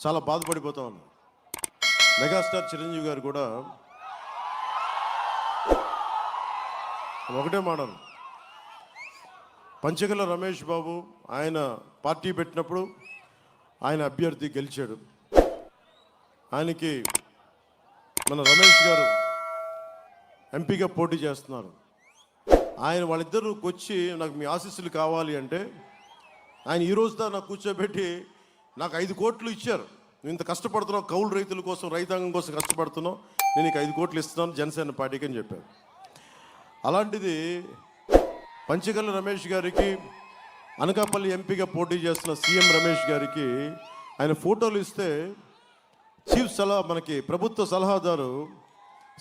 చాలా బాధపడిపోతా ఉన్నాను మెగాస్టార్ చిరంజీవి గారు కూడా ఒకటే మాటను పంచగల రమేష్ బాబు ఆయన పార్టీ పెట్టినప్పుడు ఆయన అభ్యర్థి గెలిచాడు. ఆయనకి మన రమేష్ గారు ఎంపీగా పోటీ చేస్తున్నారు. ఆయన వాళ్ళిద్దరూ వచ్చి నాకు మీ ఆశీస్సులు కావాలి అంటే ఆయన ఈ రోజుదా నాకు కూర్చోబెట్టి నాకు ఐదు కోట్లు ఇచ్చారు. నువ్వు ఇంత కష్టపడుతున్నావు కౌలు రైతుల కోసం రైతాంగం కోసం కష్టపడుతున్నావు నేను నీకు ఐదు కోట్లు ఇస్తున్నాను జనసేన పార్టీకి అని చెప్పారు. అలాంటిది పంచగల్ల రమేష్ గారికి అనకాపల్లి ఎంపీగా పోటీ చేస్తున్న సీఎం రమేష్ గారికి ఆయన ఫోటోలు ఇస్తే చీఫ్ సలహా మనకి ప్రభుత్వ సలహాదారు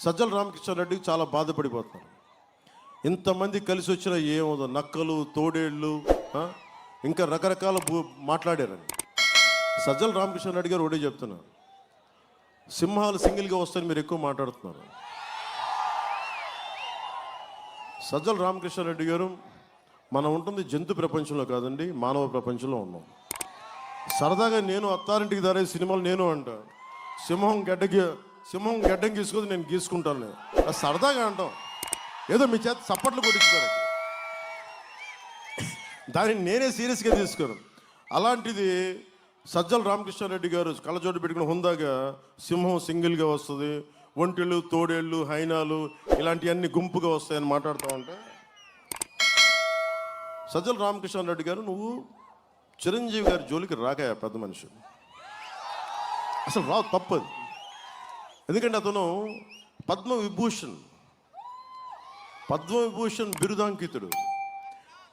సజ్జల రామకృష్ణ రెడ్డికి చాలా బాధపడిపోతున్నారు. ఇంతమంది కలిసి వచ్చిన ఏమో నక్కలు తోడేళ్ళు ఇంకా రకరకాల భూ సజ్జల రామకృష్ణ రెడ్డి గారు ఒకటే చెప్తున్నారు. సింహాలు సింగిల్గా వస్తాయని మీరు ఎక్కువ మాట్లాడుతున్నారు. సజ్జల రామకృష్ణారెడ్డి గారు మనం ఉంటుంది జంతు ప్రపంచంలో కాదండి మానవ ప్రపంచంలో ఉన్నాం. సరదాగా నేను అత్తారింటికి దారే సినిమాలు నేను అంట. సింహం గడ్డకి సింహం గడ్డం గీసుకొని నేను గీసుకుంటాను నేను. అది సరదాగా అంటాం. ఏదో మీ చేత చప్పట్లు కొట్టించుతారు దాన్ని నేనే సీరియస్గా తీసుకోను. అలాంటిది సజ్జల రామకృష్ణారెడ్డి గారు కళ్ళజోడు పెట్టుకుని హుందాగా సింహం సింగిల్గా వస్తుంది. ఒంటెళ్ళు తోడేళ్ళు హైనాలు ఇలాంటివన్నీ గుంపుగా వస్తాయని మాట్లాడుతూ ఉంటే. సజ్జల రామకృష్ణారెడ్డి గారు నువ్వు చిరంజీవి గారి జోలికి రాకాయ పెద్ద మనిషి. అసలు రా తప్పది. ఎందుకంటే అతను పద్మ విభూషణ్ పద్మ విభూషణ్ బిరుదాంకితుడు.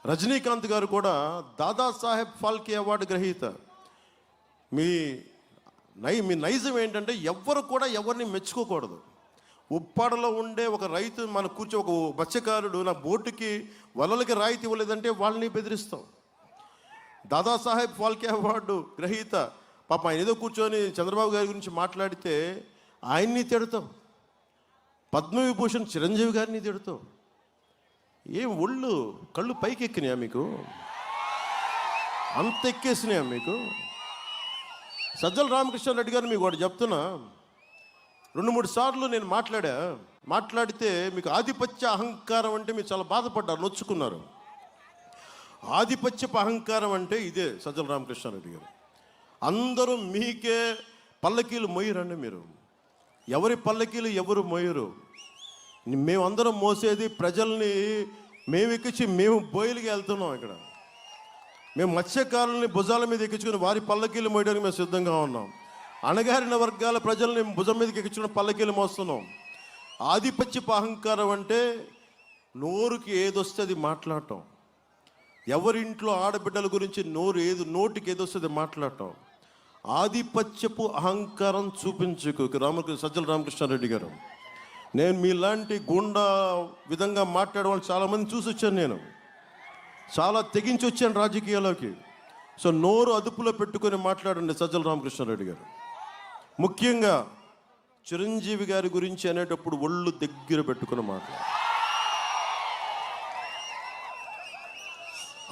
రజనీకాంత్ గారు కూడా దాదాసాహెబ్ ఫాల్కే అవార్డు గ్రహీత. మీ నై మీ నైజం ఏంటంటే ఎవ్వరు కూడా ఎవరిని మెచ్చుకోకూడదు. ఉప్పాడలో ఉండే ఒక రైతు మన కూర్చో ఒక మత్స్యకారుడు నా బోటుకి వలలకి రాయితీ ఇవ్వలేదంటే వాళ్ళని బెదిరిస్తాం. దాదాసాహెబ్ ఫాల్కే అవార్డు గ్రహీత. పాప ఆయన ఏదో కూర్చొని చంద్రబాబు గారి గురించి మాట్లాడితే ఆయన్ని తిడతాం. పద్మవిభూషణ్ చిరంజీవి గారిని తిడతాం. ఏం ఒళ్ళు కళ్ళు పైకి ఎక్కినాయా మీకు? అంత ఎక్కేసినాయా మీకు? సజ్జల రామకృష్ణారెడ్డి గారు మీకు ఒకటి చెప్తున్నా. రెండు మూడు సార్లు నేను మాట్లాడా మాట్లాడితే మీకు ఆధిపత్య అహంకారం అంటే మీరు చాలా బాధపడ్డారు నొచ్చుకున్నారు. ఆధిపత్యపు అహంకారం అంటే ఇదే సజ్జల రామకృష్ణారెడ్డి గారు. అందరూ మీకే పల్లకీలు మొయ్యరండి మీరు. ఎవరి పల్లకీలు ఎవరు మోయరు మేమందరం మోసేది ప్రజల్ని మేము ఎక్కించి మేము బోయిలకి వెళ్తున్నాం ఇక్కడ. మేము మత్స్యకారుల్ని భుజాల మీద ఎక్కించుకుని వారి పల్లకీలు మోయడానికి మేము సిద్ధంగా ఉన్నాం. అణగారిన వర్గాల ప్రజల్ని భుజం మీదకి ఎక్కించుకుని పల్లకీలు మోస్తున్నాం. ఆధిపత్యపు అహంకారం అంటే నోరుకి ఏదొస్తే అది మాట్లాడటం. ఎవరింట్లో ఆడబిడ్డల గురించి నోరు ఏది నోటికి ఏదొస్తే అది మాట్లాడటం. ఆధిపత్యపు అహంకారం చూపించుకు రామకృష్ణ సజ్జల రామకృష్ణారెడ్డి గారు. నేను మీలాంటి గుండా విధంగా మాట్లాడేవాళ్ళు చాలామంది చూసి వచ్చాను నేను. చాలా తెగించి వచ్చాను రాజకీయాల్లోకి. సో నోరు అదుపులో పెట్టుకొని మాట్లాడండి సజ్జల రామకృష్ణారెడ్డి గారు. ముఖ్యంగా చిరంజీవి గారి గురించి అనేటప్పుడు ఒళ్ళు దగ్గర పెట్టుకుని మాట్లాడు.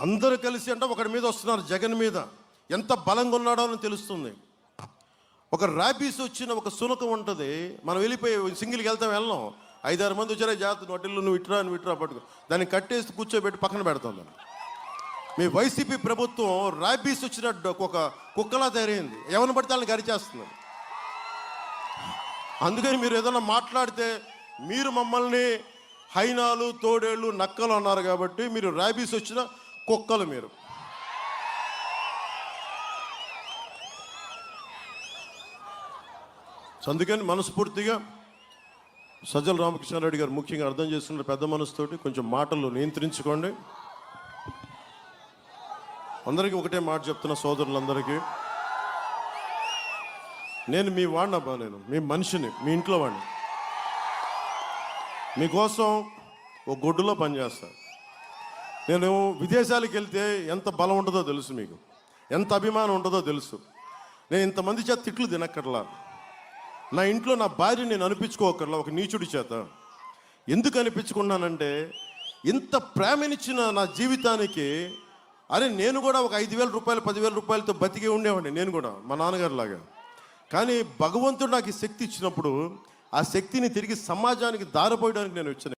అందరూ కలిసి అంటే ఒకడి మీద వస్తున్నారు జగన్ మీద. ఎంత బలంగా ఉన్నాడో అని తెలుస్తుంది. ఒక ర్యాబీస్ వచ్చిన ఒక సునకం ఉంటుంది. మనం వెళ్ళిపోయి సింగిల్కి వెళ్తాం వెళ్ళాం. ఐదారు మంది వచ్చారే జాగ్రత్త నటిల్లు నువ్వు ఇట్రా నువ్వు ఇట్రా పట్టుకో. దాన్ని కట్టేసి కూర్చోబెట్టి పక్కన పెడతాం దాన్ని. మీ వైసీపీ ప్రభుత్వం ర్యాబీస్ వచ్చిన ఒక కుక్కలా తయారైంది. ఎవరిని పడితే వాళ్ళని గరిచేస్తున్నారు. అందుకని మీరు ఏదైనా మాట్లాడితే మీరు మమ్మల్ని హైనాలు తోడేళ్ళు నక్కలు అన్నారు కాబట్టి మీరు ర్యాబీస్ వచ్చిన కుక్కలు మీరు. అందుకని మనస్ఫూర్తిగా సజ్జల రామకృష్ణారెడ్డి గారు ముఖ్యంగా అర్థం చేసుకున్న పెద్ద మనసుతోటి కొంచెం మాటలు నియంత్రించుకోండి. అందరికీ ఒకటే మాట చెప్తున్న సోదరులందరికీ. నేను మీ వాడినబ్బా నేను మీ మనిషిని మీ ఇంట్లో వాడిని. మీకోసం ఒక గొడ్డులో పనిచేస్తా నేను విదేశాలకు వెళ్తే ఎంత బలం ఉంటుందో తెలుసు మీకు. ఎంత అభిమానం ఉంటుందో తెలుసు. నేను ఇంతమంది చేత తిట్లు తినక్కర్లా. నా ఇంట్లో నా భార్య నేను అనిపించుకోకర్లా ఒక నీచుడి చేత. ఎందుకు అనిపించుకున్నానంటే ఇంత ప్రేమనిచ్చిన నా జీవితానికి అరే నేను కూడా ఒక ఐదు వేల రూపాయలు పదివేల రూపాయలతో బతికే ఉండేవాడిని నేను కూడా మా నాన్నగారు లాగా కానీ భగవంతుడు నాకు ఈ శక్తి ఇచ్చినప్పుడు ఆ శక్తిని తిరిగి సమాజానికి దారిపోయడానికి నేను వచ్చాను